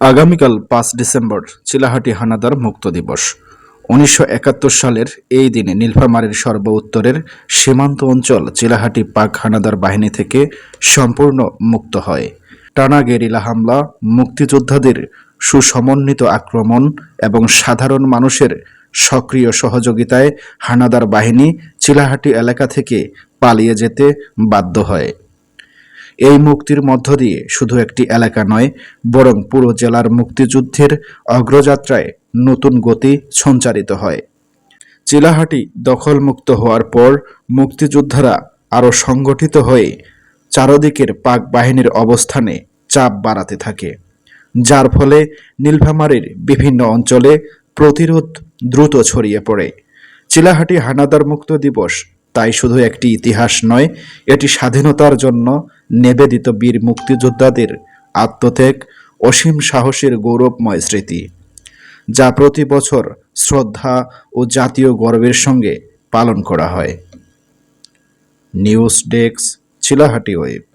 আগামীকাল পাঁচ ডিসেম্বর চিলাহাটি হানাদার মুক্ত দিবস। উনিশশো একাত্তর সালের এই দিনে নীলফামারীর সর্ব উত্তরের সীমান্ত অঞ্চল চিলাহাটি পাক হানাদার বাহিনী থেকে সম্পূর্ণ মুক্ত হয়। টানা গেরিলা হামলা, মুক্তিযোদ্ধাদের সুসমন্বিত আক্রমণ এবং সাধারণ মানুষের সক্রিয় সহযোগিতায় হানাদার বাহিনী চিলাহাটি এলাকা থেকে পালিয়ে যেতে বাধ্য হয়। এই মুক্তির মধ্য দিয়ে শুধু একটি এলাকা নয়, বরং পুরো জেলার মুক্তিযুদ্ধের অগ্রযাত্রায় নতুন গতি সঞ্চারিত হয়। চিলাহাটি দখলমুক্ত হওয়ার পর মুক্তিযোদ্ধারা আরও সংগঠিত হয়ে চারদিকের পাক বাহিনীর অবস্থানে চাপ বাড়াতে থাকে। যার ফলে নীলফামারীর বিভিন্ন অঞ্চলে প্রতিরোধ দ্রুত ছড়িয়ে পড়ে। চিলাহাটি হানাদার মুক্ত দিবস তাই শুধু একটি ইতিহাস নয়, এটি স্বাধীনতার জন্য নিবেদিত বীর মুক্তিযোদ্ধাদের আত্মত্যাগ অসীম সাহসের গৌরবময় স্মৃতি, যা প্রতি বছর শ্রদ্ধা ও জাতীয় গর্বের সঙ্গে পালন করা হয়। News desk, Chilahati web.